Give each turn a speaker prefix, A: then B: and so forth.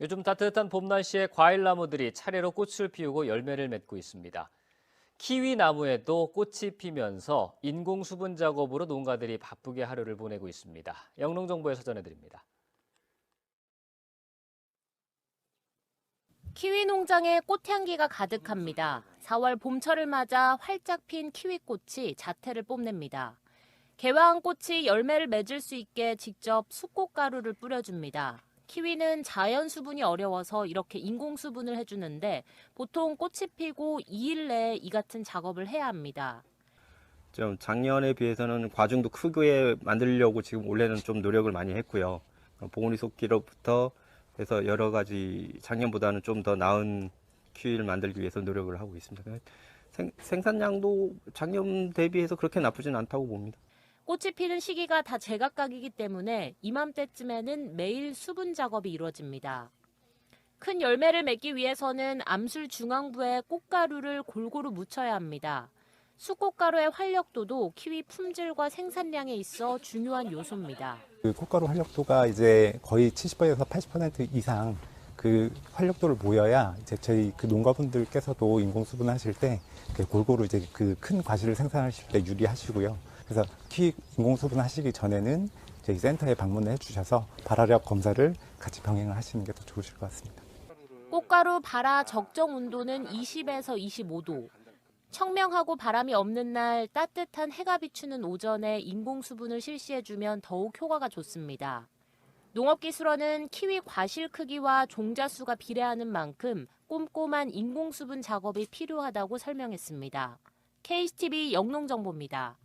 A: 요즘 따뜻한 봄 날씨에 과일 나무들이 차례로 꽃을 피우고 열매를 맺고 있습니다. 키위 나무에도 꽃이 피면서 인공 수분 작업으로 농가들이 바쁘게 하루를 보내고 있습니다. 영농정보에서 전해드립니다.
B: 키위 농장에 꽃향기가 가득합니다. 4월 봄철을 맞아 활짝 핀 키위꽃이 자태를 뽐냅니다. 개화한 꽃이 열매를 맺을 수 있게 직접 수꽃가루를 뿌려줍니다. 키위는 자연 수분이 어려워서 이렇게 인공 수분을 해주는데 보통 꽃이 피고 2일 내에 이 같은 작업을 해야 합니다.
C: 좀 작년에 비해서는 과중도 크게 만들려고 지금 올해는 좀 노력을 많이 했고요. 보온이 속기로부터 해서 여러 가지 작년보다는 좀 더 나은 키위를 만들기 위해서 노력을 하고 있습니다. 생, 생산량도 작년 대비해서 그렇게 나쁘진 않다고 봅니다.
B: 꽃이 피는 시기가 다 제각각이기 때문에 이맘때쯤에는 매일 수분 작업이 이루어집니다. 큰 열매를 맺기 위해서는 암술 중앙부에 꽃가루를 골고루 묻혀야 합니다. 수꽃가루의 활력도도 키위 품질과 생산량에 있어 중요한 요소입니다.
D: 그 꽃가루 활력도가 이제 거의 70%에서 80% 이상 그 활력도를 모여야 이제 저희 그 농가분들께서도 인공 수분 하실 때 골고루 이제 그 큰 과실을 생산하실 때 유리하시고요. 그래서 키 인공 수분 하시기 전에는 저희 센터에 방문을 해주셔서 발화력 검사를 같이 병행을 하시는 게 더 좋으실 것 같습니다.
B: 꽃가루 발화 적정 온도는 20에서 25도. 청명하고 바람이 없는 날 따뜻한 해가 비추는 오전에 인공 수분을 실시해주면 더욱 효과가 좋습니다. 농업기술원은 키위 과실 크기와 종자 수가 비례하는 만큼 꼼꼼한 인공 수분 작업이 필요하다고 설명했습니다. KCTV 영농정보입니다.